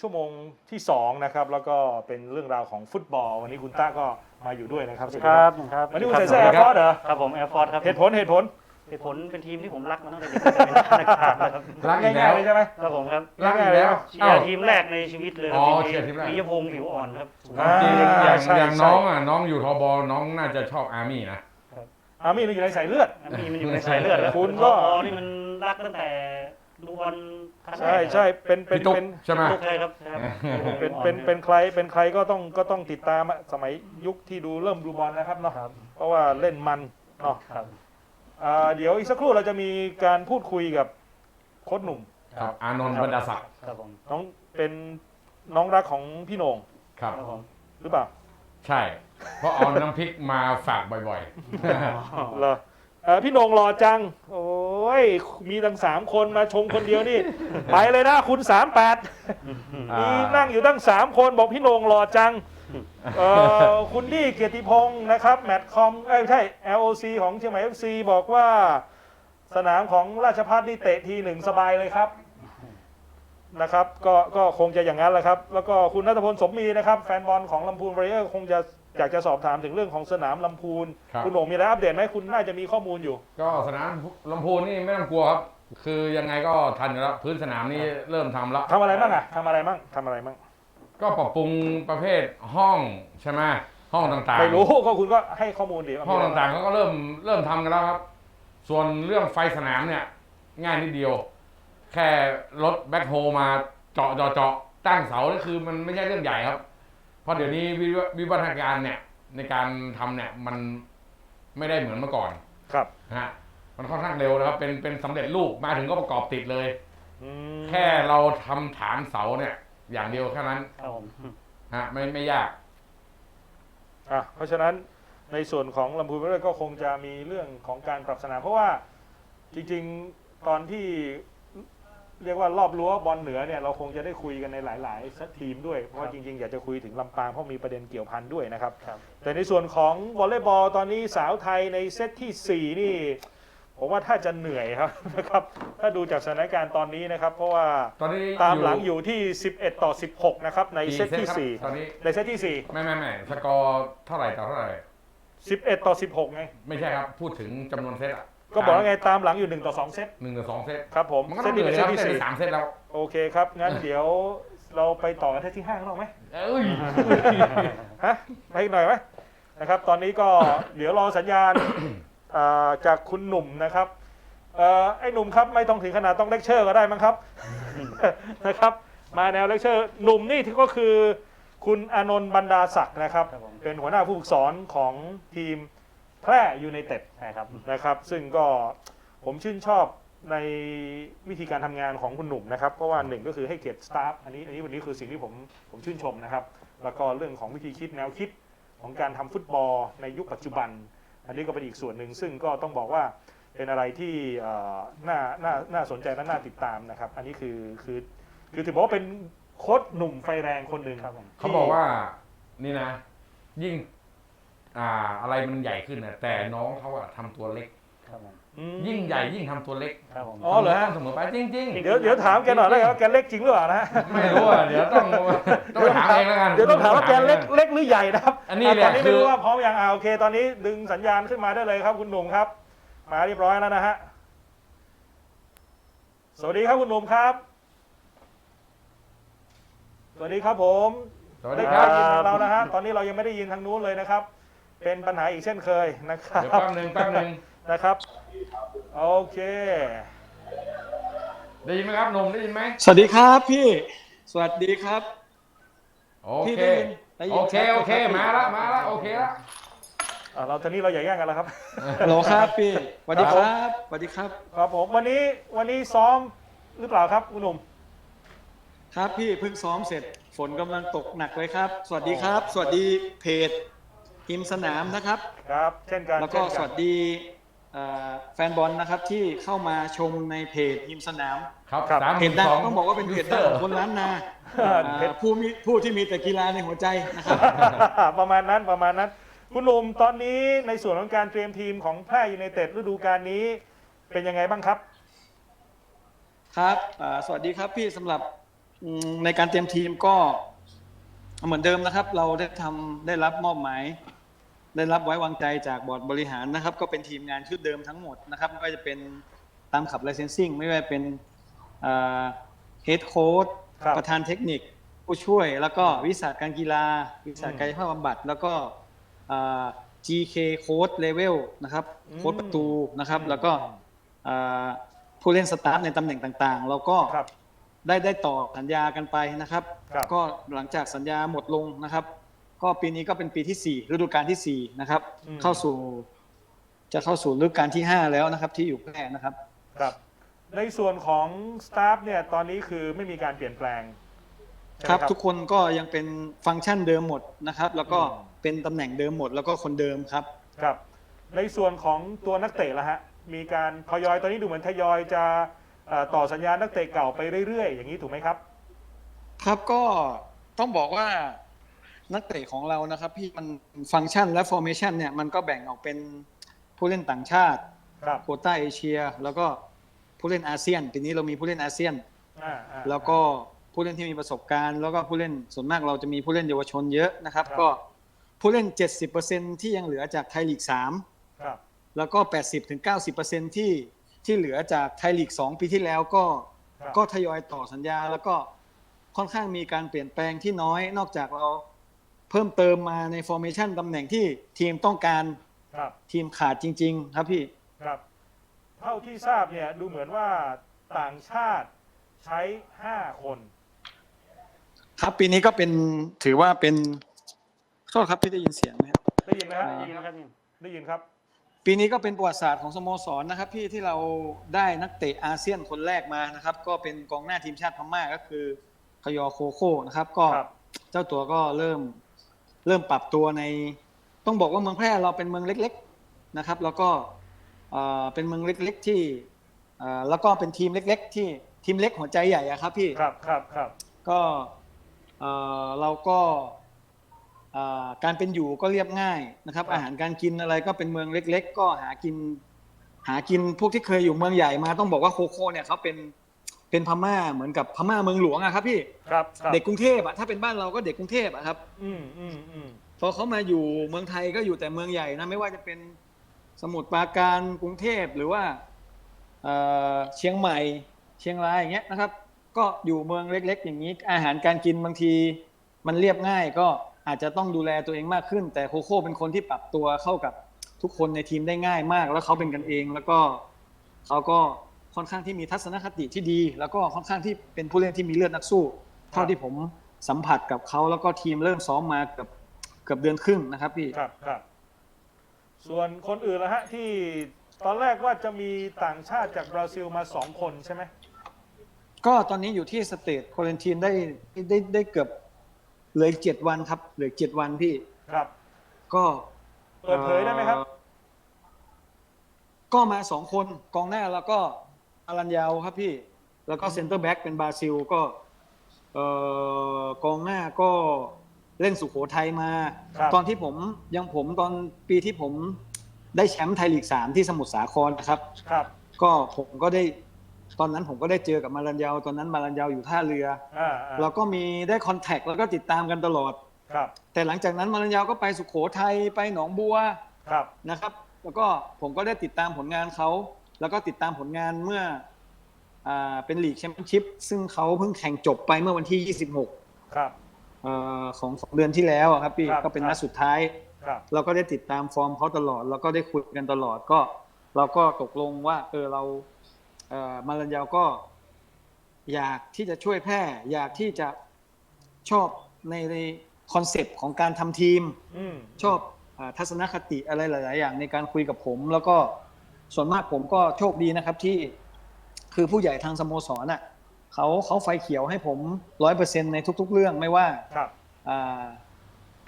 ชั่วโมงที่2นะครับแล้วก็เป็นเรื่องราวของฟุตบอล วันนี้คุณต้าก็มาอยู่ด้วยนะครับสวัสดีครับครับวันนี้คุณใส่เสื้อแอร์ฟอร์เหรอครับผมแอร์ฟอร์ดครับเหตุผลเหตุผลเหตุผลเป็นทีมที่ผมรักมาตั้งแต่เด็กตั้งแต่เป็นนักข่าวนะครับรักอีกง่าแล้ยวๆเลยใช่ไหมครับผมครับรักอีกแล้วเชียอ้าวร์ทีมแรกในชีวิตเลยครัอ๋อทีเชียร์ทีมแรกปิยพงศ์ผิวอ่อนครับอ่าจริงๆอย่างใช่อย่างใช่น้องอะน้องอยู่ทบน้องน่าจะชอบอาร์มี่นะอามี่มันอยู่ในสายเลือดมีมันอยู่ในสายเลือดแล้วคุณก็พอนี่มันรักตั้งแต่ ดูบอลครั้งแรกใช่ใช่เป็นเป็นพี่ตุ๊กเป็นใช่ไหมลูกใช่ครับใช่ครับเป็นเป็นเป็นใครเป็นใครก็ต้องก็ต้องติดตามอะสมัยยุคที่ดูเริ่มดูบอลนะครับเนาะครับเพราะว่าเล่นมันเนาะครับ อ่าเดี๋ยวอีกสักครู่เราจะมีการพูดคุยกับโค้ชหนุ่ม ครับอานนท์บรรดาศักดิ์ครับผมน้องเป็นน้องรักของพี่โหน่งครับ ครับผมหรือเปล่าใช่ เพราะเอาน้ำพริกมาฝากบ่อยเหรอเอ่อพี่โหน่งหล่อจัง โอ้ย มีตั้งสามคนมาชมคนเดียวนี่ ไปเลยนะคุณสามแปดๆมีอ่านั่งอยู่ตั้งสามคนบอกพี่โหน่งหล่อจังเอ่อคุณนี่เกียรติพงศ์นะครับ แมตช์คอมเอ้ยไม่ใช่ LOC ของเชียงใหม่ FC บอกว่า สนามของราชพัฒนี่เตะทีหนึ่งสบายเลยครับนะครับ ก็ก็คงจะอย่างนั้นแหละครับ แล้วก็คุณนัทพลสมมีนะครับ แฟนบอลของลำพูนบริเออร์คงจะ อยากจะสอบถามถึงเรื่องของสนามลำพูนครับคุณโหน่งมีอะไรอัปเดตไหมคุณน่าจะมีข้อมูลอยู่ ก็สนามลำพูนนี่ไม่ต้องกลัวครับ คือยังไงก็ทันอยู่แล้วพื้นสนามนี่เริ่มทำแล้วทำอะไรบ้างอะทำอะไรบ้างทำอะไรบ้างก็ปรับปรุงประเภทห้องใช่ไหมห้องต่างๆ ไม่รู้ ก็คุณก็ให้ข้อมูลดิว่าห้องมีะไรต่างๆเขาก็เริ่มเริ่มทำกันแล้วครับ ส่วนเรื่องไฟสนามเนี่ย ง่ายนิดเดียว แค่รถแบ็คโฮมาเจาะเจาะเจาะตั้งเสานี่คือมันไม่ใช่เรื่องใหญ่ครับเพ ราะเดี๋ยวนี้วิววิวัฒนาการเนี่ยในการทำเนี่ยมันไม่ได้เหมือนเมื่อก่อนครับฮะมันค่อนข้างเร็วนะครับ เป็นเป็นสำเร็จรูปมาถึงก็ประกอบติดเลย อืมแค่เราทำฐานเสาเนี่ย อย่างเดียวแค่นั้นครับผมฮะไม่ไม่ยาก อะเพราะฉะนั้นในส่วนของลำพูนบริเออร์ก็คงจะมีเรื่องของการปรับสนามเพราะว่าจริงๆ ตอนที่ เรียกว่ารอบรั้วบอลเหนือเนี่ยเราคงจะได้คุยกันในหลายๆทีมด้วย เพราะว่าจริงๆ อยากจะคุยถึงลำปางเพราะมีประเด็นเกี่ยวพันด้วยนะครับ ครับแต่ในส่วนของวอลเลย์บอลตอนนี้สาวไทยในเซตที่4 นี่ ผมว่าถ้าจะเหนื่อยครับ นะครับ ถ้าดูจากสถานการณ์ตอนนี้นะครับ เพราะว่าตอนนี้ตามหลังอยู่ที่ 11 ต่อ 16 นะครับ ในกี่เซตที่ครับสี่ตอนนี้ในเซตที่ไม่ไม่ไม่สกอร์เท่าไหร่ต่อเท่าไหร่ 4 11 ต่อ 16 ไง ไม่ใช่ครับ พูดถึงจำนวนเซตอะ ก็บอกแล้วไงตามหลังอยู่1ต่อ2เซตหนึ่งหรือสองเซตครับผมมันก็เซต้อตงเหนี้นื่เป็อนยเซแล้ตวที่เซตที่สามเซตแล้ว4โอเคครับ งั้นเดี๋ยวเราไปต่อกันเซตที่5กันหรอไหม เอ้ย ฮะไปอีกหน่อยไหมนะครับตอนนี้ก็ เดี๋ยวรอสัญญาณอ่าจากคุณหนุ่มนะครับเอ่อไอ้หนุ่มครับไม่ต้องถึงขนาดต้องเลคเชอร์ก็ได้มั้งครับ นะครับ มาแนวเลคเชอร์หนุ่มนี่ที่ก็คือคุณอานนท์บรรดาศักดิ์นะครับ ครับผม เป็นหัวหน้าผู้ฝึกสอนของทีม แพร่ยูไนเต็ดใช่ครับนะครับ ซึ่งก็ผมชื่นชอบในวิธีการทำงานของคุณหนุ่มนะครับเพราะว่าหนึ่งก็คือให้เกียรติสตาฟอันนี้อันนี้วันนี้คือสิ่งที่ผมผมชื่นชมนะครับ แล้วก็เรื่องของวิธีคิดแนวคิดของการทำฟุตบอลในยุคปัจจุบัน อันนี้ก็เป็นอีกส่วนหนึ่งซึ่งก็ต้องบอกว่าเป็นอะไรที่เอ่อน่าน่าน่าสนใจและน่าติดตามนะครับ อันนี้คือคือคือถือว่าเป็นโค้ชหนุ่มไฟแรงคนหนึ่งครับผมเขาบอกว่านี่นะ ยิ่ง อ่า อะไรมันใหญ่ขึ้นนะแต่น้องเขาอะทำตัวเล็ก ครับผมอืมยิ่งใหญ่ยิ่งทำตัวเล็กครับผม อ๋อเหรอฮะเสมอไปจริง เดี๋ยวเดี๋ยวถามแกหน่อยแล้วกันว่าแกเล็กจริงหรือเปล่านะฮะๆ ไม่รู้อะเดี๋ยวต้องต้องไปถามเองแล้วกันเดี๋ยวต้องถามว่าแกเล็กเล็กหรือใหญ่นะครับอันนี้แหละตอนนี้คืไม่อรู้ว่าพร้อมอย่างอ่าโอเค ตอนนี้ดึงสัญญาณขึ้นมาได้เลยครับ คุณหนุ่มครับ มาเรียบร้อยแล้วนะฮะสวัสดีครับคุณหนุ่มครับ สวัสดีครับผมสวัสได้ดีครับยินทางเรานะฮะตอนนี้เรายังไม่ได้ยินทางนู้นเลยนะครับ เป็นปัญหาอีกเช่นเคยนะครับเดี๋ยวแป๊บหนึ่งแป๊บหนึ่งนะครับ โอเค ได้ยินไหมครับหนุ่มได้ยินไหมสวัสดีครับพี่ สวัสดีครับ โอพี่เค ได้ยินได้ยินโอเคชัดโอเคไหมมาครับละ มาละ โอเคละ อ่าเราตอนนี้เราอย่าแย่งกันแล้วครับ ฮัลโหลครับพี่สวัสดีครับสวัสดีครับ ครับผมวันนี้วันนี้ซ้อมหรือเปล่าครับคุณหนุ่มครับพี่เพิ่งซ้อมเสร็จ ฝนกำลังตกหนักเลยครับ สวัสดีครับ สวัสดีเพจ ทีมสนามนะครับ ครับ เช่นกันแล้วก็เช่นสวัสดีเอ่อแฟนบอลนะครับที่เข้ามาชมในเพจทีมสนามครับครับสามหเพมื่จนดังสองต้องบอกว่าเป็นเพจดังของคนล้านนาเพจอ่าผู้มีผู้ที่มีแต่กีฬาในหัวใจนะครับ ประมาณนั้นประมาณนั้น คุณหนุ่มตอนนี้ในส่วนของการเตรียมทีมของแพร่ยูไนเต็ดฤดูกาลนี้ เป็นยังไงบ้างครับ ครับอ่าสวัสดีครับพี่สำหรับอืมในการเตรียมทีมก็เหมือนเดิมนะครับ เราได้ทำได้รับมอบหมาย ได้รับไว้วางใจจากบอร์ดบริหารนะครับ ก็เป็นทีมงานชุดเดิมทั้งหมดนะครับไม่ว่าจะเป็นตามขับ licensing ไม่ว่าจะเป็นเฮดโค้ดครับ ประธานเทคนิค ผู้ช่วยแล้วก็วิสาการกีฬา วิสาการภาพบำบัด แล้วก็อ่า GK โค้ดเลเวลนะครับอืมโค้ดประตูนะครับอืมแล้วก็อ่าผู้เล่นสตาฟในตำแหน่งต่างๆเราก็ครับได้ได้ต่อสัญญากันไปนะครับ ครับ ก็หลังจากสัญญาหมดลงนะครับ ก็ปีนี้ก็เป็นปีที่4ฤดูกาลที่4นะครับ อืม เข้าสู่ จะเข้าสู่ฤดูกาลที่ 5 แล้วนะครับ ที่อยู่แพร่นะครับ ครับ ในส่วนของสตาฟเนี่ยตอนนี้คือไม่มีการเปลี่ยนแปลงใช่ไหม ครับทุกคนก็ยังเป็นฟังก์ชันเดิมหมดนะครับ แล้วก็อืม เป็นตำแหน่งเดิมหมด แล้วก็คนเดิมครับ ครับ ในส่วนของตัวนักเตะละฮะ มีการทยอยตอนนี้ดูเหมือนทยอยจะเอ่อต่อสัญญานักเตะเก่าไปเรื่อยๆ อย่างนี้ถูกไหมครับ ครับก็ต้องบอกว่า นักเตะของเรานะครับพี่มันฟังก์ชันและฟอร์เมชันเนี่ยมันก็แบ่งออกเป็นผู้เล่นต่างชาติครับโควต้าเอเชีย แล้วก็ผู้เล่นอาเซียนปีนี้เรามีผู้เล่นอาเซียน อ่าอ่า แล้วก็ผู้เล่นที่มีประสบการณ์ แล้วก็ผู้เล่นส่วนมากเราจะมีผู้เล่นเยาวชนเยอะนะครับ ครับ ก็ผู้เล่น 70%ที่ยังเหลือจากไทยลีก3ครับแล้วก็ 80-90%ที่ที่เหลือจากไทยลีก 2 ปีที่แล้วก็ครับ ก็ทยอยต่อสัญญา แล้วก็ค่อนข้างมีการเปลี่ยนแปลงที่น้อยนอกจากเรา เพิ่มเติมมาในฟอร์เมชันตำแหน่งที่ทีมต้องการครับทีมขาดจริง ๆ ครับพี่ ครับ เท่าที่ทราบเนี่ยดูเหมือนว่าต่างชาติใช้5คน ครับปีนี้ก็เป็นถือว่าเป็นโทษครับพี่ได้ยินเสียงไหมครับ ได้ยินไหมฮะได้ยินนะครับนี่ได้ยินครับ ปีนี้ก็เป็นประวัติศาสตร์ของสโมสรนะครับ พี่ที่เราได้นักเตะอาเซียนคนแรกมานะครับ ก็เป็นกองหน้าทีมชาติพม่าก็คือขยอโคโค่นะครับ ก็ครับ เจ้าตัวก็เริ่ม เริ่มปรับตัวใน ต้องบอกว่าเมืองแพร่เราเป็นเมืองเล็ก ๆนะครับ แล้วก็เอ่อเป็นเมืองเล็ก ๆ ที่เอ่อแล้วก็เป็นทีมเล็ก ๆ ที่ทีมเล็กหัวใจใหญ่อะครับพี่ครับครับครับก็เอ่อเราก็เอ่อการเป็นอยู่ก็เรียบง่ายนะครับ อาหารการกินอะไรก็เป็นเมืองเล็ก ๆ ก็หากิน หากินพวกที่เคยอยู่เมืองใหญ่มาต้องบอกว่าโคโค่เนี่ยเขาเป็น เป็นพม่าเหมือนกับพม่าเมืองหลวงอะครับพี่ครับครับเด็กกรุงเทพอะถ้าเป็นบ้านเราก็เด็กกรุงเทพอะครับ อืมอืมอืมพอเขามาอยู่เมืองไทยก็อยู่แต่เมืองใหญ่นะไม่ว่าจะเป็นสมุทรปราการกรุงเทพหรือว่าเอ่อเชียงใหม่ เชียงรายอย่างเงี้ยนะครับ ก็อยู่เมืองเล็ก ๆ อย่างนี้ อาหารการกินบางที มันเรียบง่ายก็อาจจะต้องดูแลตัวเองมากขึ้น แต่โคโค่เป็นคนที่ปรับตัวเข้ากับทุกคนในทีมได้ง่ายมาก แล้วเขาเป็นกันเองแล้วก็เขาก็ ค่อนข้างที่มีทัศนคติที่ดี แล้วก็ค่อนข้างที่เป็นผู้เล่นที่มีเลือดนักสู้ เท่าที่ผมสัมผัสกับเขาแล้วก็ทีมเริ่มซ้อมมาเกือบเกือบเดือนครึ่งนะครับพี่ครับครับส่วนคนอื่นละฮะที่ตอนแรกว่าจะมีต่างชาติจากบราซิลมาสองคนใช่ไหมก็ตอนนี้อยู่ที่สเตทควอลันทีนได้ได้ได้เกือบเหลืออีกเจ็ดวันครับเหลือเจ็ดวันพี่ครับ ก็เปิดเผยได้ไหมครับเอ่อก็มาสองคนกองหน้าแล้วก็ อารันยาวครับพี่ แล้วก็เซนเตอร์แบ็กเป็นบราซิลก็เอ่อกองหน้าก็เล่นสุโขทัยมา ครับตอนที่ผมยังผมตอนปีที่ผมได้แชมป์ไทยลีกสามที่สมุทรสาครนะครับ ครับก็ผมก็ได้ตอนนั้นผมก็ได้เจอกับมารันยาว ตอนนั้นมารันยาวอยู่ท่าเรือ อ่าอ่าเราก็มีได้คอนแทคแล้วก็ติดตามกันตลอด ครับแต่หลังจากนั้นมารันยาวก็ไปสุขโขทัยไปหนองบัวครับนะครับ แล้วก็ผมก็ได้ติดตามผลงานเขา แล้วก็ติดตามผลงานเมื่ออ่าเป็นลีกแชมเปี้ยนชิพซึ่งเขาเพิ่งแข่งจบไปเมื่อวันที่ 26 ครับเอ่อของของเดือนที่แล้วอะครับพี่ครับก็เป็นครับนัดสุดท้ายครับเราก็ได้ติดตามฟอร์มเขาตลอด แล้วก็ได้คุยกันตลอดก็ เราก็ตกลงว่า เออเราเอ่อมารันยาวก็ อยากที่จะช่วยแพร่ อยากที่จะชอบในในคอนเซปต์ของการทำทีมอืมชอบอาทัศนคติอะไรหลาย ๆ อย่างในการคุยกับผม แล้วก็ ส่วนมากผมก็โชคดีนะครับที่คือผู้ใหญ่ทางสโมสรน่ะเขาเขาไฟเขียวให้ผมร้อยเปอร์เซ็นในทุก ๆ เรื่องไม่ว่าครับอ่า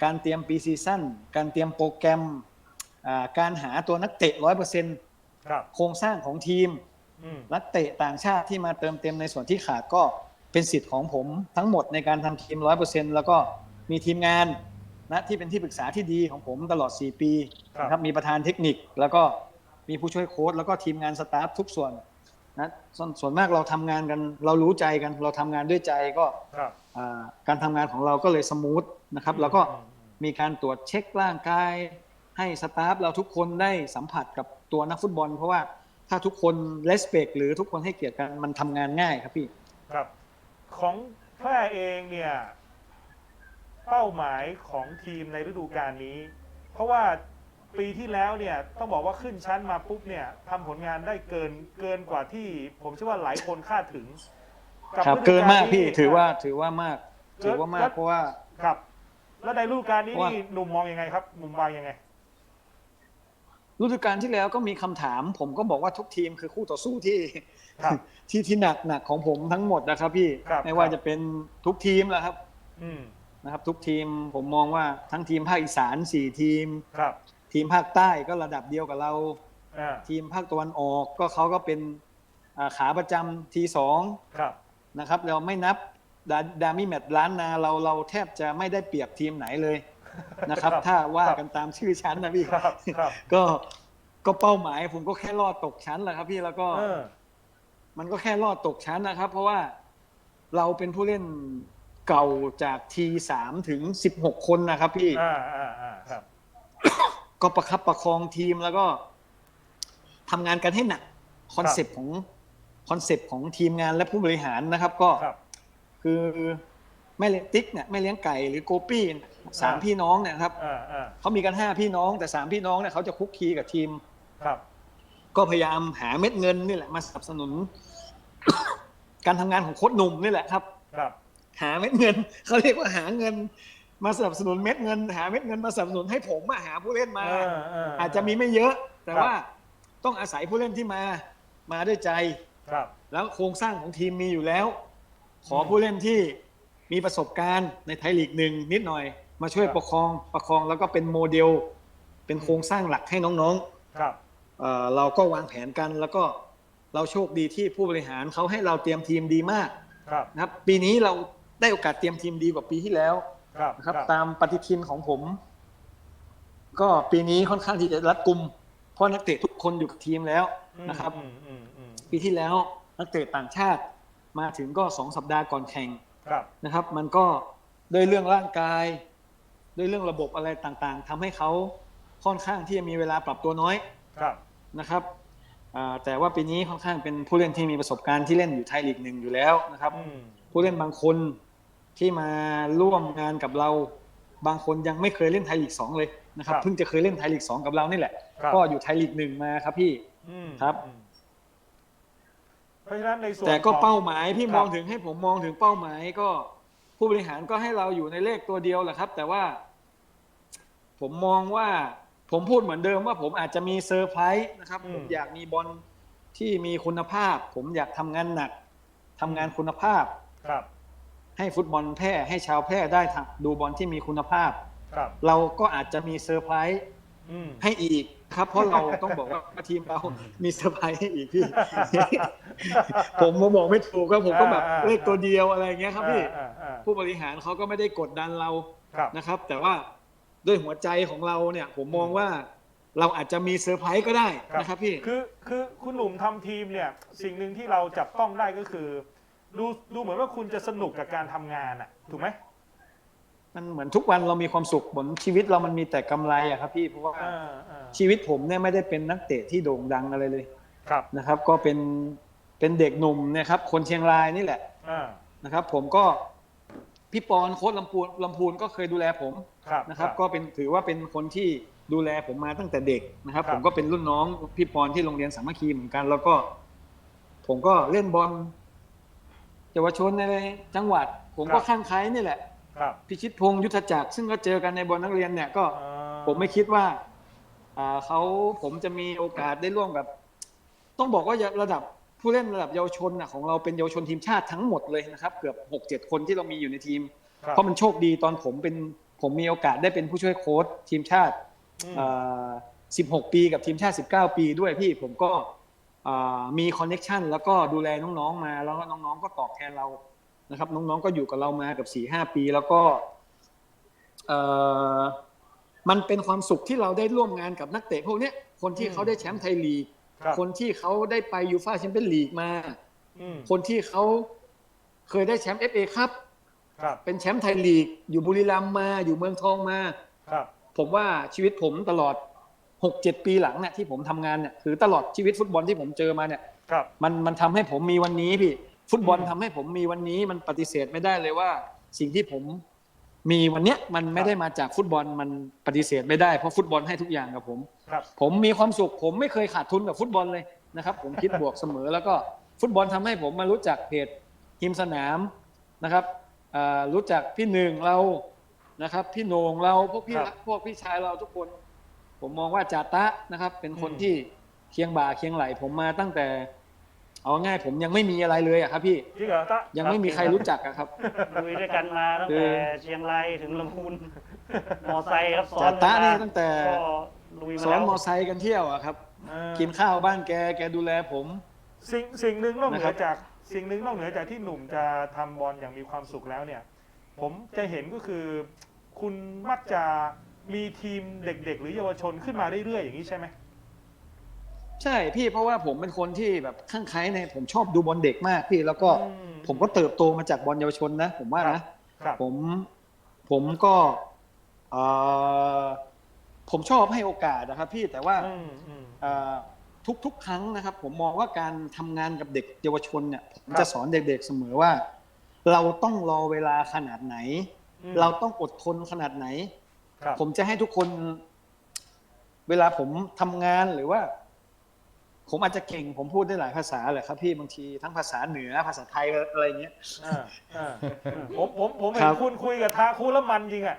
การเตรียมปีซีซั่นการเตรียมโปรแกรมอ่าการหาตัวนักเตะร้อยเปอร์เซ็นครับโครงสร้างของทีมอืมนักเตะต่างชาติที่มาเติมเต็มในส่วนที่ขาดก็เป็นสิทธิ์ของผมทั้งหมดในการทำทีมร้อยเปอร์เซ็นแล้วก็มีทีมงานนะที่เป็นที่ปรึกษาที่ดีของผมตลอด 4 ปีครับนะครับมีประธานเทคนิคแล้วก็ มีผู้ช่วยโค้ชแล้วก็ทีมงานสตาฟทุกส่วนนะส่วนส่วนมากเราทำงานกัน เรารู้ใจกัน เราทำงานด้วยใจก็ครับอ่าการทำงานของเราก็เลยสมูทนะครับแล้วก็อืมมีการตรวจเช็คร่างกาย ให้สตาฟเราทุกคนได้สัมผัสกับตัวนักฟุตบอล เพราะว่าถ้าทุกคนเลสเ c กหรือทุกคนให้เกียรติกันมันทำงานง่ายครับพี่ครับของแพร่เองเนี่ยเป้าหมายของทีมในฤดูกาลนี้ เพราะว่า ปีที่แล้วเนี่ยต้องบอกว่าขึ้นชั้นมาปุ๊บเนี่ยทำผลงานได้เกินเกินกว่าที่ ผมเชื่อว่าหลายคนคาดถึงครับฤดูเกินมากนี้พี่ถือว่าถือว่ามาก ถือว่ามากเพราะว่าครับ แล้วในฤดูกาลนี้ว่านี่หนุ่มมองยังไงครับมุมมองยังไงฤดูกาลที่แล้วก็มีคำถาม ผมก็บอกว่าทุกทีมคือคู่ต่อสู้ที่ครับที่ที่หนักหนักของผมทั้งหมดนะครับพี่ครับไม่ว่าครับจะเป็นทุกทีมแหละครับอืมนะครับ ทุกทีมผมมองว่าทั้งทีมภาคอีสานสี่ทีมครับ ทีมภาคใต้ก็ระดับเดียวกับเรา อ่าทีมภาคตะวันออกก็เขาก็เป็นอ่าขาประจำทีสองครับ นะครับ เราไม่นับดาดามิแมตช์ล้านนาเราเราแทบจะไม่ได้เปรียบทีมไหนเลยนะครับ ถ้าว่ากันตามชื่อชั้นนะพี่ ครับครับก็ก็เป้าหมายผมก็แค่รอดตกชั้นแหละครับพี่แล้วก็ เออ มันก็แค่รอดตกชั้นนะครับ เพราะว่าเราเป็นผู้เล่นเก่าจากทีสามถึงสิบหกคนนะครับพี่ อ่าอ่าอ่าครับ ก็ประคับประคองทีมแล้วก็ทำงานกันให้หนักคอนเซปต์ของคอนเซปต์ของทีมงานและผู้บริหารนะครับ ก็ครับคือแม่เลี้ยงติ๊กเนี่ยแม่เลี้ยงไก่หรือโกปี้เนี่ยสามอ่าพี่น้องเนี่ยนะครับอ่าอ่าเขามีกันห้าพี่น้อง แต่สามพี่น้องเนี่ยเขาจะคุกคีกับทีมครับ ก็พยายามหาเม็ดเงินนี่แหละมาสนับสนุน การทำงานของโค้ชหนุ่มนี่แหละครับ ครับ หาเม็ดเงินเขาเรียกว่าหาเงิน มาสนับสนุนเม็ดเงิน หาเม็ดเงินมาสนับสนุนให้ผมมาหาผู้เล่นมา เออเอออาจจะมีไม่เยอะ แต่ครับว่าต้องอาศัยผู้เล่นที่มา มาด้วยใจ ครับ แล้วโครงสร้างของทีมมีอยู่แล้ว ขออมผู้เล่นที่มีประสบการณ์ในไทยลีกหนึ่งนิดหน่อย มาช่วยครับ ประคองประคองแล้วก็เป็นโมเดล เป็นโครงสร้างหลักให้น้องครับ ๆเอ่อเราก็วางแผนกันแล้วก็เราโชคดีที่ผู้บริหารเขาให้เราเตรียมทีมดีมากครับ นะครับ ปีนี้เราได้โอกาสเตรียมทีมดีกว่าปีที่แล้วครับ นะครับ ตามปฏิทินของผม ก็ปีนี้ค่อนข้างที่จะรัดกุม เพราะนักเตะทุกคนอยู่กับทีมแล้วนะครับอืมอืมอืมปีที่แล้วนักเตะต่างชาติมาถึงก็สองสัปดาห์ก่อนแข่งครับนะครับ มันก็ด้วยเรื่องร่างกาย ด้วยเรื่องระบบอะไรต่างๆทำให้เขาค่อนข้างที่จะมีเวลาปรับตัวน้อยครับนะครับอ่าแต่ว่าปีนี้ค่อนข้างเป็นผู้เล่นที่มีประสบการณ์ที่เล่นอยู่ไทยลีกหนึ่งอยู่แล้วนะครับอืมผู้เล่นบางคน ที่มาร่วมงานกับเรา บางคนยังไม่เคยเล่นไทยลีกสองเลยนะครับเพิ่งจะเคยเล่นไทยลีกสองกับเรานี่แหละ ครับ ก็อยู่ไทยลีกหนึ่งมาครับพี่ อืมครับ อืมเพราะฉะนั้นในส่วนแต่ก็ของ เป้าหมายพี่ครับ มองถึงให้ผมมองถึงเป้าหมายก็ ผู้บริหารก็ให้เราอยู่ในเลขตัวเดียวแหละครับ แต่ว่า ผมมองว่าผมพูดเหมือนเดิมว่าผมอาจจะมีเซอร์ไพรส์นะครับผมอยากมีบอลที่มีคุณภาพ ผมอยากทำงานหนักทำงานคุณภาพ ครับ ให้ฟุตบอลแพร่ให้ชาวแพร่ได้ทำดูบอลที่มีคุณภาพ ครับ เราก็อาจจะมีเซอร์ไพรส์อืม ให้อีกครับ เพราะเราต้องบอกว่าทีมเรามีเซอร์ไพรส์ให้อีกพี่ ผมมาบอกไม่ถูกก็ผมก็แบบอ่าอ่า เลขตัวเดียวอะไรอย่างเงี้ยครับพี่อ่าอ่าผู้บริหารเขาก็ไม่ได้กดดันเรา ครับ นะครับแต่ว่าด้วยหัวใจของเราเนี่ยผมมองว่าเราอาจจะมีเซอร์ไพรส์ก็ได้นะครับพี่ คือคือคุณหนุ่มทำทีมเนี่ยสิ่งหนึ่งที่เราจับต้องได้ก็คือ ดูดูเหมือนว่าคุณจะสนุกกับการทำงานอะ ถูกไหมมันเหมือนทุกวันเรามีความสุขเหมือนชีวิตเรามันมีแต่กำไรอะครับพี่เพราะว่าอ่าอ่าชีวิตผมเนี่ยไม่ได้เป็นนักเตะที่โด่งดังอะไรเลยครับนะครับ ก็เป็นเป็นเด็กหนุ่มเนะครับ คนเชียงรายนี่แหละอ่านะครับ ผมก็พี่ปอนโค้ชลำพูนลำพูนก็เคยดูแลผมครับนะครับ ก็เป็นถือว่าเป็นคนที่ดูแลผมมาตั้งแต่เด็กนะครับครับผมก็เป็นรุ่นน้องพี่ปอนที่โรงเรียนสามัคคีเหมือนกัน แล้วก็ ผมก็เล่นบอล เยาวชนในจังหวัด ผมก็ข้างใครนี่แหละ ครับพิชิตพงศ์ยุทธจักร ซึ่งก็เจอกันในบอลนักเรียนเนี่ยก็อ่าผมไม่คิดว่าอ่าเขาผมจะมีโอกาสได้ร่วมกับ ต้องบอกว่าระดับผู้เล่นระดับเยาวชนนะของเราเป็นเยาวชนทีมชาติทั้งหมดเลยนะครับเกือบหกเจ็ดคนที่เรามีอยู่ในทีมครับเพราะมันโชคดีตอนผมเป็นผมมีโอกาสได้เป็นผู้ช่วยโค้ชทีมชาติอืมอ่า16 ปีกับทีมชาติ 19 ปีด้วยพี่ผมก็อ่า มีคอนเน็ชันแล้วก็ดูแลน้องๆมา แล้วก็น้องๆก็ตอบแทนเรานะครับ น้องๆก็อยู่กับเรามากับ4 5ปี แล้วก็เอ่อมันเป็นความสุขที่เราได้ร่วมงานกับนักเตะพวกเนี้ยคนที่เขาได้แชมป์ไทยลีกครับคนที่เขาได้ไปยูฟ่าแชมเปี้ยนลีกมาอืมคนที่เขาเคยได้แชมป์เอฟเอครับครับเป็นแชมป์ไทยลีก อยู่บุรีรัมย์มา อยู่เมืองทองมาครับผมว่าชีวิตผมตลอด 6-7ปีหลังเนี่ยที่ผมทำงานเนี่ยคือตลอดชีวิตฟุตบอลที่ผมเจอมาเนี่ยครับมันมันทำให้ผมมีวันนี้พี่ ฟุตบอลอืมทำให้ผมมีวันนี้มันปฏิเสธไม่ได้เลยว่า สิ่งที่ผมมีวันเนี้ยมันไม่ได้มาจากฟุตบอลมันปฏิเสธไม่ได้เพราะฟุตบอลให้ทุกอย่างกับผมครับผมมีความสุขผมไม่เคยขาดทุนกับฟุตบอลเลยนะครับ ผมคิดบวกเสมอแล้วก็ฟุตบอลทำให้ผมมารู้จักเพจทีมสนามนะครับอ่ารู้จักพี่หนึ่งเรานะครับ พี่โหนงเราพวกพี่ครับพวกพี่ชายเราทุกคน ผมมองว่าจาตะนะครับ เป็นคนอืมที่เคียงบ่าเคียงไหล ผมมาตั้งแต่ เอาง่ายผมยังไม่มีอะไรเลยอะครับพี่จริงเหรอตะยังไม่มีใครรู้จักอะครับ ลุยด้วยกันมาตั้งคือแต่เชียงรายถึงลำพูนมอไซค์ครับซ้อจานตะนี่ตั้งแต่ก็ลุยมาซ้อนแล้ว มอไซค์กันเที่ยวอะครับ เออกินข้าวบ้านแกแกดูแลผม สิ่งสิ่งหนึ่งนอกเหนืนะครัอบ จากสิ่งหนึ่งนอกเหนือจากที่หนุ่มจะทำบอลอย่างมีความสุขแล้วเนี่ย ผมจะเห็นก็คือ คุณมักจะ มีทีมเด็ก ๆ หรือเยาวชนขึ้นมาเรื่อยๆอย่างนี้ใช่ไหมใช่พี่เพราะว่าผมเป็นคนที่แบบข้างไคล้ในผมชอบดูบอลเด็กมากพี่แล้วก็อืมผมก็เติบโตมาจากบอลเยาวชนนะผมว่าครันะบครับผมผมก็เอ่อผมชอบให้โอกาสนะครับ พี่แต่ว่าอืมอืมเอ่อทุกๆ ครั้งนะครับ ผมมองว่าการทำงานกับเด็กเยาวชนเนี่ยผมครับจะสอนเด็กๆเสมอว่า เราต้องรอเวลาขนาดไหนอืมเราต้องอดทนขนาดไหน ครับผมจะให้ทุกคน เวลาผมทำงานหรือว่า ผมอาจจะเก่ง ผมพูดได้หลายภาษาแหละครับ พี่บางทีทั้งภาษาเหนือภาษาไทยอะไรอย่างเงี้ย อ่าอ่าผมผมผมเห็ครันบ คุณคุยกับทาคูแล้วมันจริงอะ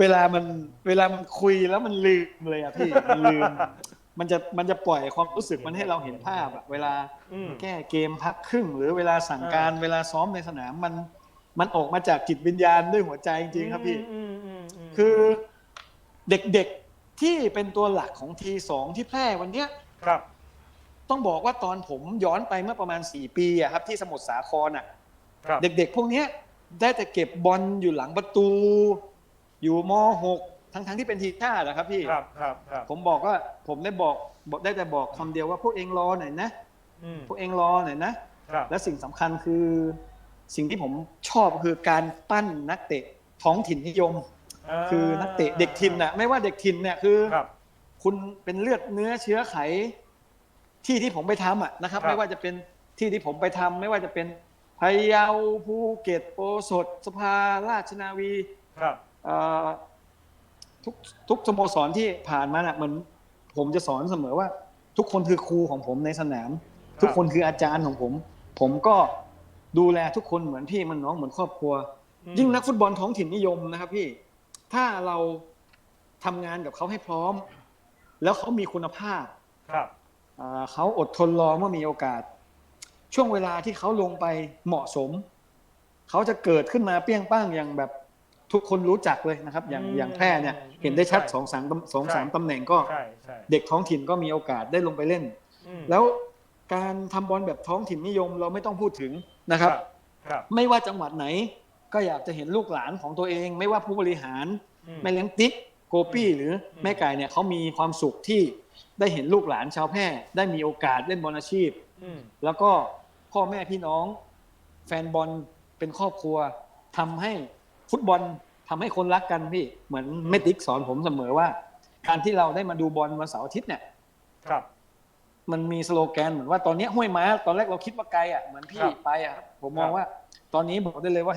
เวลามันเวลามันคุยแล้วมันลืมเลยอะพี่มันลืม มันจะมันจะปล่อยความรู้สึกมันให้เราเห็นภาพอะเวลาอืม แก้เกมพักครึ่ง หรือเวลาสั่งการเวลาซ้อมในสนามมัน มันออกมาจากจิตวิญญาณด้วยหัวใจจริงๆครับพี่อืมอืมอืมคือเด็กๆที่เป็นตัวหลักของทีสองที่แพร่วันเนี้ยครับ ต้องบอกว่าตอนผมย้อนไปเมื่อประมาณ4ปีอะครับ ที่สมุทรสาครอะครับเด็กๆ พวกเนี้ยได้แต่เก็บบอลอยู่หลังประตู อยู่ม .6 ทั้งๆที่เป็นทีมชาตินะครับพี่ครับครับครับผมบอกว่าผมได้บอกบอกได้แต่บอกคำเดียวว่าพวกเองรอหน่อยนะอืมพวกเองรอหน่อยนะครับและสิ่งสำคัญคือ สิ่งที่ผมชอบคือการปั้นนักเตะท้องถิ่นนิยมาคือนักเตะเด็กถิ่นน่ะไม่ว่าเด็กถิ่นเนี่ยคือครับ คุณเป็นเลือดเนื้อเชื้อไข ที่ที่ผมไปทำอะนะครับ ครับไม่ว่าจะเป็นที่ที่ผมไปทำไม่ว่าจะเป็นพะเยาภูเก็ตโอสถ สภาราชนาวีครับ เอ่อทุกทุกสโมสรที่ผ่านมาน่ะเหมือนผมจะสอนเสมอว่า ทุกคนคือครูของผมในสนาม ทุกคนคืออาจารย์ของผม ผมก็ ดูแลทุกคนเหมือนพี่เหมันน้องเหมือนครอบครัวอืมยิ่งนักฟุตบอลท้องถิ่นนิยมนะครับพี่ ถ้าเราทำงานกับเขาให้พร้อม แล้วเขามีคุณภาพ ครับอ่าเขาอดทนรอเมื่อมีโอกาส ช่วงเวลาที่เขาลงไปเหมาะสม เขาจะเกิดขึ้นมาเปี้ยงป้างอย่างแบบทุกคนรู้จักเลยนะครับ อย่างอืมอย่างแพร่เนี่ยเห็นได้ชัดใช่สองสามตำสองใช่สามตำแหน่งก็ใช่ใช่เด็กท้องถิ่นก็มีโอกาสได้ลงไปเล่นอืมแล้วการทำบอลแบบท้องถิ่นนิยม เราไม่ต้องพูดถึง นะครับครับ ไม่ว่าจังหวัดไหน ก็อยากจะเห็นลูกหลานของตัวเอง ไม่ว่าผู้บริหารอืมแม่เลี้ยงติ๊กโกปี้หรือแม่ไก่เนี่ยเขามีความสุขที่ได้เห็นลูกหลานชาวแพร่ได้มีโอกาสเล่นบอลอาชีพอืมแล้วก็พ่อแม่พี่น้อง แฟนบอลเป็นครอบครัวทำให้ฟุตบอลทำให้คนรักกันพี่เหมือนแม่ติ๊กสอนผมเสมอว่า การที่เราได้มาดูบอลวันเสาร์อาทิตย์เนี่ยครับ มันมีสโลแกนเหมือนว่าตอนนี้ห้วยม้าตอนแรกเราคิดว่าไกลอะเหมือนพี่ครับไปอะครับผมมองครับว่า ตอนนี้บอกได้เลยว่า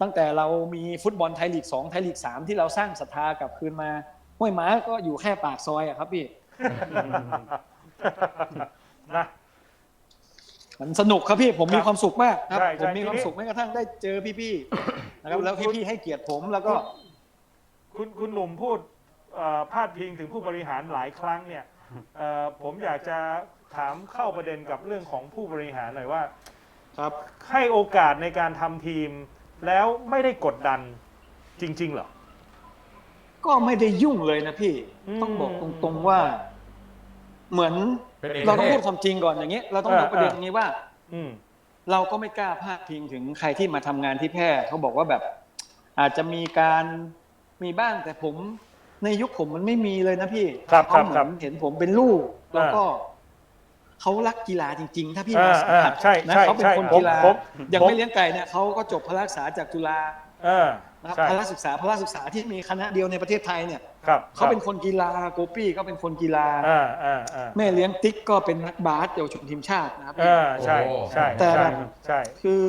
ตั้งแต่เรามีฟุตบอลไทยลีกสองไทยลีกสามที่เราสร้างศรัทธากลับคืนมา ห้วยม้าก็อยู่แค่ปากซอยอะครับพี่นะมันสนุกครับพี่ผมครับมีความสุขมากครับใช่ผมใช่มีทีนี้ความสุขแม้กระทั่งได้เจอพี่ๆนะครับคุณแล้วคุณพี่ๆให้เกียรติผมแล้วก็ คุณคุณหนุ่มพูดเอ่อพาดพิงถึงผู้บริหารหลายครั้งเนี่ย เอ่อผมอยากจะถามเข้าประเด็นกับเรื่องของผู้บริหารหน่อยว่า ครับ ให้โอกาสในการทำทีม แล้วไม่ได้กดดันจริง ๆ เหรอ ก็ไม่ได้ยุ่งเลยนะพี่ อืม ต้องบอกตรงๆว่า เหมือนเป็นเอกเราต้องเทพูศดความจริงก่อนอย่างนี้เราต้องบอกประเด็นนี้ว่า อืม เราก็ไม่กล้าพาดพิงถึงใครที่มาทำงานที่แพร่เขาบอกว่าแบบ อาจจะมีการมีบ้างแต่ผม ในยุคผมมันไม่มีเลยนะพี่ครับเขาเหครัมืบอนเห็นผมเป็นลูก แล้วก็เขารักกีฬาจริง ๆ ถ้าพี่มาอ่าสัมผัสอ่าใช่นะใช่เขาเป็นใช่คนผมกีฬาผมอย่างผมไม่เลี้ยงไก่เนี่ยเขาก็จบพละศึกษาจากจุฬาเออนะครับใช่พละศึกษาพละศึกษาที่มีคณะเดียวในประเทศไทยเนี่ยครับเขาเป็นคนกีฬาโกปี้ก็เป็นคนกีฬาอ่าอ่าอ่าแม่เลี้ยงติ๊กก็เป็นนักบาสเยาวชนทีมชาตินะครับอ่าใช่โอ้ใช่แต่ใช่แบบใช่คือ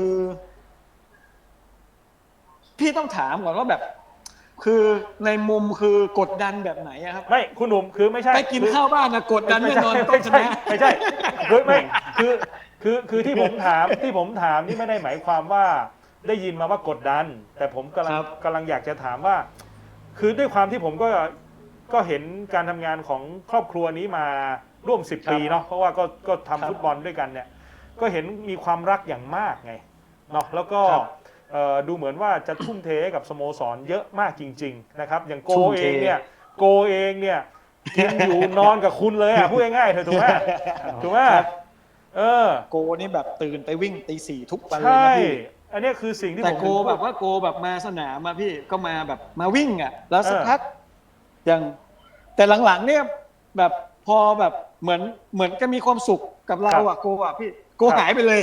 พี่ต้องถามก่อนว่าแบบ คือในมุมคือกดดันแบบไหนอะครับไม่คุณหนุ่มคือไม่ใช่ไปกินคือข้าวบ้านนะกดดันแน่นอนต้ไม่องชใช่นะไม่ใช่คือไม่คือคือคือที่ผมถามที่ผมถามนี่ไม่ได้หมายความว่าได้ยินมาว่ากดดัน แต่ผมกำลังครับกำลังอยากจะถามว่า คือด้วยความที่ผมก็ก็เห็นการทำงานของครอบครัวนี้มาร่วมสิบปีเนาะเพราะว่าก็ก็ทำฟุตบอลด้วยกันเนี่ย ก็เห็นมีความรักอย่างมากไงเนาะแล้วก็ครับเอ่อ ดูเหมือนว่าจะทุ่มเทให้กับสโมสรเยอะมากจริง ๆ นะครับ อย่างโกทุ่มเอเทงเนี่ยโกเองเนี่ยกินอยู่นอนกับคุณเลยอะพูดง่ายๆเถอะถูกไหมถูกไหมเออโกนี่แบบตื่นไปวิ่งตีสี่ทุกวันเลยใช่นะพี่อันเนี้ยคือสิ่งที่แต่ผมโกแบบว่าโกแบบมาสนามมาพี่ก็มาแบบมาวิ่งอะ แล้วสักเออพักอย่างแต่หลังๆเนี่ยแบบพอแบบเหมือนเหมือนก็มีความสุขกับเราอะโกอะพี่โกหายไปเลย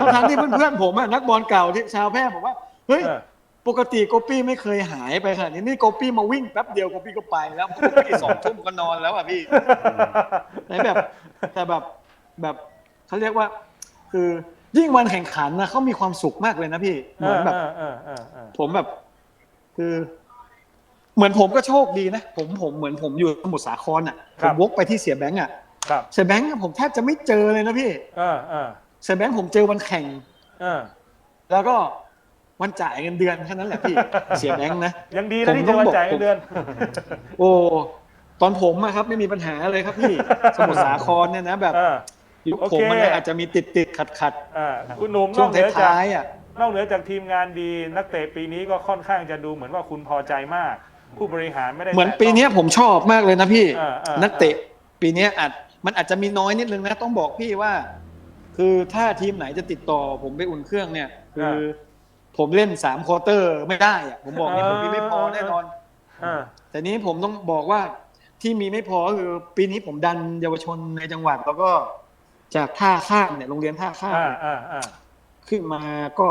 ทั้งทั้งๆที่เพื่อนๆผมอะนักบอลเก่าที่ชาวแพร่บอกว่าเฮ้ยเออปกติโกปี้ไม่เคยหายไปขนาดนี้นี่โกปี้มาวิ่งแป๊บเดียวโกปี้ก็ไปแล้วโกปี้สองทุ่มก็นอนแล้วอะพี่แต่แบบแต่แบบแบบเขาเรียกว่า คือยิ่งวันแข่งขันนะเขามีความสุขมากเลยนะพี่เหมือนแบบเออเออเออเออผมแบบ คือ เหมือนผมก็โชคดีนะผมผมเหมือนผมอยู่สมุทรสาครอะผมวกไปที่เสียแบงค์อะครับเสียแบงค์อะผมแทบจะไม่เจอเลยนะพี่ เออเออเสียแบงค์ผมเจอวันแข่งเออแล้วก็วันจ่ายเงินเดือนแค่นั้นแหละพี่ เสียแบงค์นะ ยังดีผนะมที่ต้จะองวันบอกจ่ายเงินเดือน โอ้ตอนผมอะครับไม่มีปัญหาเลยครับพี่ สมุทรสาครเนี่ยนะแบบเออยุคโอเคผมมันอาจจะมีติดติดขัดขัดอ่าคุณหนุ่มๆนช่วองกเหนือจาก ท้ายๆอะนอกเหนือจากทีมงานดีนักเตะปีนี้ก็ค่อนข้างจะดูเหมือนว่าคุณพอใจมาก ผู้บริหารไม่ได้เหมือนแตะปีเนี้ยผมชอบมากเลยนะพี่อ่าอ่านักเตะปีเนี้ยอาจมันอาจจะมีน้อยนิดนึงนะต้องบอกพี่ว่า คือถ้าทีมไหนจะติดต่อผมไปอุ่นเครื่องเนี่ย คือ ผมเล่นสามควอเตอร์ไม่ได้อะผมบอกนี่ผมมีไม่พอแน่นอนอ่าแต่นี้ผมต้องบอกว่าที่มีไม่พอก็คือปีนี้ผมดันเยาวชนในจังหวัด แล้วก็จากท่าข้ามเนี่ยโรงเรียนท่าข้ามอ่าอ่าอ่าขึ้นมาก็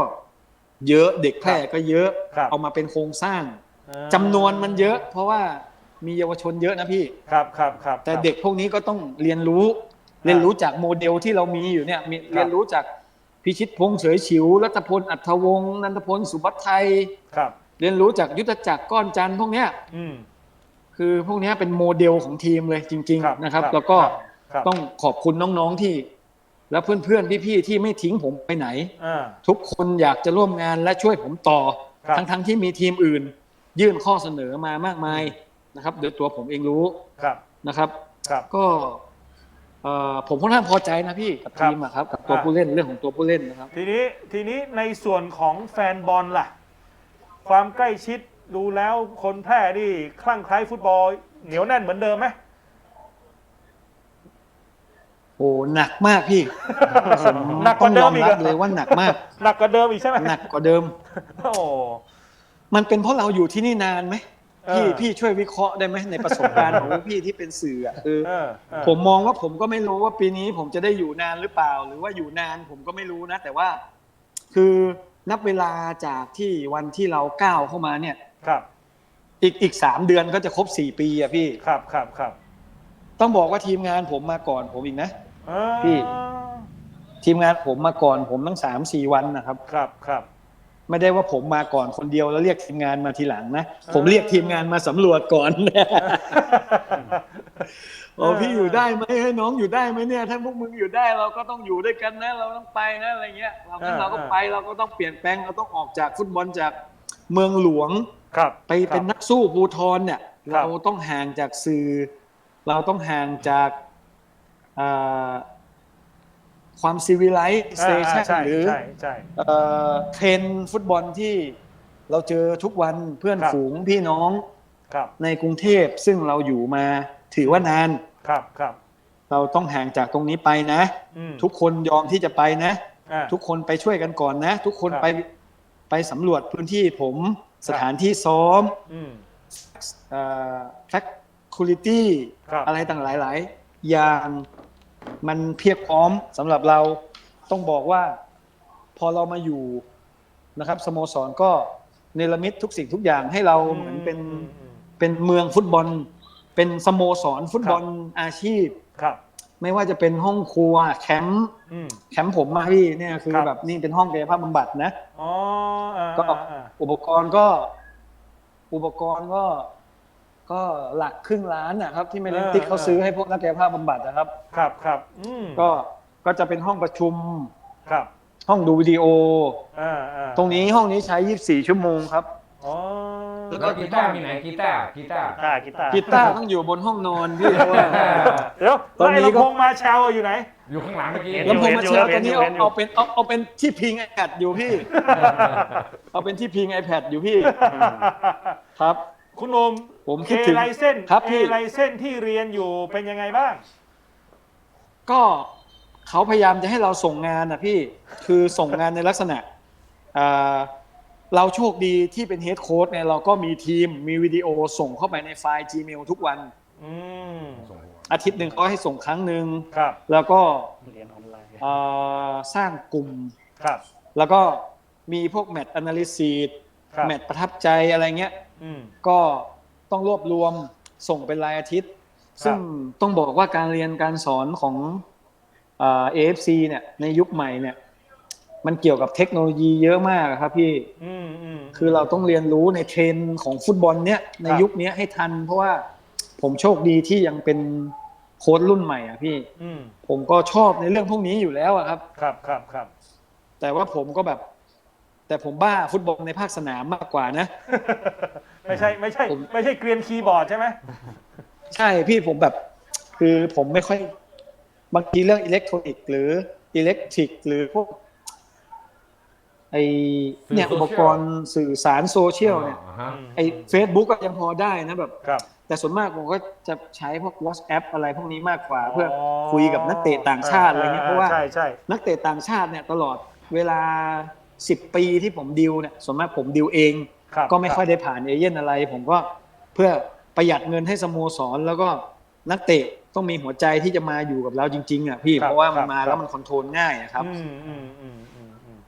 เยอะเด็กแพร่ก็เยอะครับเอามาเป็นโครงสร้างอ่าจำนวนมันเยอะ เพราะว่ามีเยาวชนเยอะนะพี่ ครับครับครับแต่ครับเด็กพวกนี้ก็ต้องเรียนรู้ เรียนรู้จากโมเดลที่เรามีอยู่เนี่ยมีเรียนรู้จากพิชิตพงษ์เฉยฉิวรัตพลอัธวงศ์นันทพลสุบัติไทยครับ เรียนรู้จากยุทธจักรก้อนจันทร์พวกเนี้ยอืมคือพวกเนี้ยเป็นโมเดลของทีมเลยจริงครับๆนะครับครับ แล้วก็ครับต้องขอบคุณน้องๆที่ และเพื่อนๆพี่ๆที่ไม่ทิ้งผมไปไหนอ่าทุกคนอยากจะร่วมงานและช่วยผมต่อครับทั้งๆที่มีทีมอื่น ยื่นข้อเสนอมามากมายนะครับโดยตัวผมเองรู้ครับนะครับครับก็ เอ่อผมค่อนข้างพอใจนะพี่กับครับทีมอะครับกับตัวอ่าผู้เล่นเรื่องของตัวผู้เล่นนะครับ ทีนี้ทีนี้ในส่วนของแฟนบอลล่ะ ความใกล้ชิดดูแล้วคนแพร่นี่คลั่งไคล้ฟุตบอลเหนียวแน่นเหมือนเดิมไหม โอ้หนักมากพี่ผมหนักกว่าเดิต้มองอียกอเหรมอรับเลยว่าหนักมาก หนักกว่าเดิมอีกใช่ไหมหนักกว่าเดิม โอ้ มันเป็นเพราะเราอยู่ที่นี่นานไหมเออ พี่พี่ช่วยวิเคราะห์ได้ไหมในประสบการณ์ของพี่ที่เป็นสื่ออะคือเออเออผมมองว่าผมก็ไม่รู้ว่าปีนี้ผมจะได้อยู่นานหรือเปล่า หรือว่าอยู่นานผมก็ไม่รู้นะ แต่ว่าคือนับเวลาจากที่วันที่เราก้าวเข้ามาเนี่ยครับ อีกอีกสามเดือนก็จะครบสี่ปีอะพี่ครับครับครับต้องบอกว่าทีมงานผมมาก่อนผมอีกนะเออพี่ ทีมงานผมมาก่อนผมตั้งสามสี่วันนะครับ ครับครับ ไม่ได้ว่าผมมาก่อนคนเดียวแล้วเรียกทีมงานมาทีหลังนะผมเรียกทีมงานมาสำรวจก่อนโอ้พี่อยู่ได้ไหมให้ยน้องอยู่ได้ไหมเนี่ยถ้าพวกมึงอยู่ได้เราก็ต้องอยู่ด้วยกันนะ เราต้องไปนะอะไรเงี้ยเราอ่าเราก็อ่าไปเราก็ต้องเปลี่ยนแปลงเราต้องออกจากฟุตบอลจากเมืองหลวงครับ ไปเป็นนักสู้ภูทรเนี่ยครับเราต้องห่างจากสื่อ เราต้องห่างจากอ่า ความซีวิไลเซชันใช่หรือใช่ใช่เอ่อเทรนด์ฟุตบอลที่เราเจอทุกวันเพื่อนครับฝูงพี่น้องครับในกรุงเทพซึ่งเราอยู่มาถือว่านานครับครับเราต้องห่างจากตรงนี้ไปนะอืมทุกคนยอมที่จะไปนะอ่าทุกคนไปช่วยกันก่อนนะ ทุกคนครับไปไปสำรวจพื้นที่ผมสถานที่ซ้อมอืมเอ่อ faculty ครับอะไรต่างหลาย ๆ อย่าง มันเพียบพร้อมสำหรับเราต้องบอกว่าพอเรามาอยู่นะครับสโมสรก็เนรมิตทุกสิ่งทุกอย่างให้เราเหมือนเป็นอืมอืมเป็นเมืองฟุตบอล เป็นสโมสรฟุตบอลอาชีพครับ ไม่ว่าจะเป็นห้องครัวแคมป์อืมแคมป์ผมมาพี่เนี่ยคือครับแบบนี่เป็นห้องกายภาพบำบัดนะอ๋ออ่าก็อ่าอ่าอุปกรณ์ก็ อุปกรณ์ก็ ก็หลักครึ่งล้านนะครับ ที่เมเลนติกเขาซื้อให้พวกนักกายภาพบำบัดนะครับ ครับครับอืมก็ก็จะเป็นห้องประชุม ครับห้องดูวิดีโอ อ่าอ่าตรงนี้ห้องนี้ใช้ 24 ชั่วโมงครับ อ๋อแล้วแล้วกีตาร์มีไหนกีตาร์กีตาร์กีตาร์กีตาร์กีตาร์ต้องอยู่บนห้องนอนพี่เพราะว่าเดี๋ยวตอนนี้ไอ้ก็ ลำโพงมาแชลอยู่ไหน อยู่ข้างหลังเมื่อกี้ลำโพงมาเชลตอนนี้เอาเอาเป็นเอาเอาเป็นที่พิง iPad อยู่พี่ เอาเป็นที่พิง iPad อยู่พี่ครับ คุณโอมผมคิดถึงเอไลเส้นครับเอพี่ ไลเส้นที่เรียนอยู่เป็นยังไงบ้าง ก็เขาพยายามจะให้เราส่งงานนะพี่คือส่งงานในลักษณะอ่าเราโชคดีที่เป็นเฮดโค้ดเนี่ยเราก็มีทีมมีวิดีโอส่งเข้าไปในไฟล์ Gmail ทุกวัน อืมอาทิตย์หนึ่งเขาให้ส่งครั้งหนึ่งครับ แล้วก็เรียนออนไลน์อ่าสร้างกลุ่ม ครับ แล้วก็มีพวกแมต h ์ n นาลิซิสครับ แมตช์ประทับใจอะไรเงี้ยอืม ก็ต้องรวบรวมส่งเป็นรายอาทิตย์ซึ่งต้องบอกว่าการเรียนการสอนของเอ่อ AFC เนี่ยในยุคใหม่เนี่ยมันเกี่ยวกับเทคโนโลยีเยอะมากครับพี่ อืมอืม คือเราต้องเรียนรู้ในเทรนด์ของฟุตบอลเนี่ยในครับ ยุคนี้ให้ทัน เพราะว่าผมโชคดีที่ยังเป็นโค้ชรุ่นใหม่อะพี่ อืมผมก็ชอบในเรื่องพวกนี้อยู่แล้วอะครับ ครับครับครับแต่ว่าผมก็แบบ แต่ผมบ้าฟุตบอลในภาคสนามมากกว่านะ ไม่ใช่ไม่ใช่ผมไม่ใช่เกรียนคีย์บอร์ดใช่ไหมใช่พี่ผมแบบ คือผมไม่ค่อยบางทีเรื่องอิเล็กทรอนิกส์หรืออิเล็กทริก หรือพวกไอเนี่ยสื่อุอปโซเชียลกรณ์สื่อสารโซเชียลเนี่ยอ่าฮะไอเฟซบุ๊กก็ยังพอได้นะแบบครับแต่ส่วนมากผมก็จะใช้พวก WhatsApp อะไรพวกนี้มากกว่า เพื่อคุยกับนักเตะต่างชาติอะไรเงี้ยเพราะว่าใช่ใช่นักเตะต่างชาติเนี่ยตลอดเวลา 10ปีที่ผมดิวเนี่ยส่วนมากผมดิวเอง ครับก็ไม่ค่อยได้ผ่านเอเย่นอะไร ผมก็เพื่อประหยัดเงินให้สโมสรแล้วก็นักเตะต้องมีหัวใจที่จะมาอยู่กับเราจริงๆอะพี่เพราะว่ามันมาแล้วมันคอนโทรลง่ายอะครับ อืมอืมอืมอืมอืม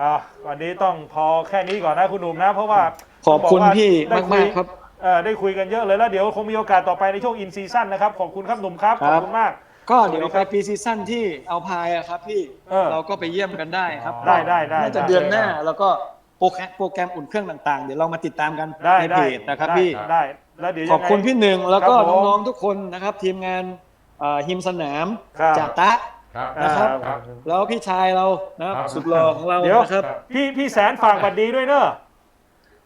อะวันนี้ต้องพอแค่นี้ก่อนนะคุณหนุ่มนะ เพราะว่าขอบคุณต้งว่าพี่ได้ยมากๆครับเอ่อได้คุยกันเยอะเลยแล้วเดี๋ยวคงมีโอกาสต่อไปในช่วงอินซีซั่นนะครับ ขอบคุณครับหนุ่มครับ คขรัอบ บคุณมาก ก็เดี๋ยวไปปีซีซั่นที่เอาพายอะครับพี่เออเราก็ไปเยี่ยมกันได้ครับได้ได้ได้น่าจะได้เดือนหน้าแล้วก็โปรแกรมโปรแกรมอุ่นเครื่องต่างๆ เดี๋ยวเรามาติดตามกันได้ในได้เพจนะครับได้พี่ได้แล้วเดี๋ยวขอบคุณยังไงพี่หนึ่งแล้วก็ครับผมน้องๆทุกคนนะครับทีมงานเอ่อฮิมสนามครับจากตะ ครับ นะครับครั บ แล้วพี่ชายเรานะครับครับ สุดหล่อของเราเดี๋ยวนะครับพี่พี่แสนฝากบัตรดีด้วยเนอะ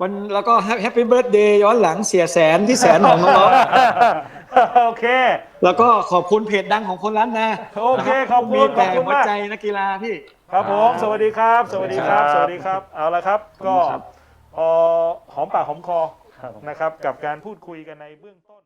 วันแล้วก็แฮปปี้เบิร์ดเดย์ย้อนหลังเสียแสนพี่แสนของน้อง โอเคๆแล้วก็ขอบคุณเพจดังของคนร้านนาโอเคขอบคุณมีขอแต่บคุณหัวมาก ใจนักกีฬาพี่ ครับผม สวัสดีครับ สวัสดีครับ สวัสดีครับ เอาละครับ ก็ครับพอหอมปากหอมคอครับผมนะครับ กับการพูดคุยกันในเบื้องต้น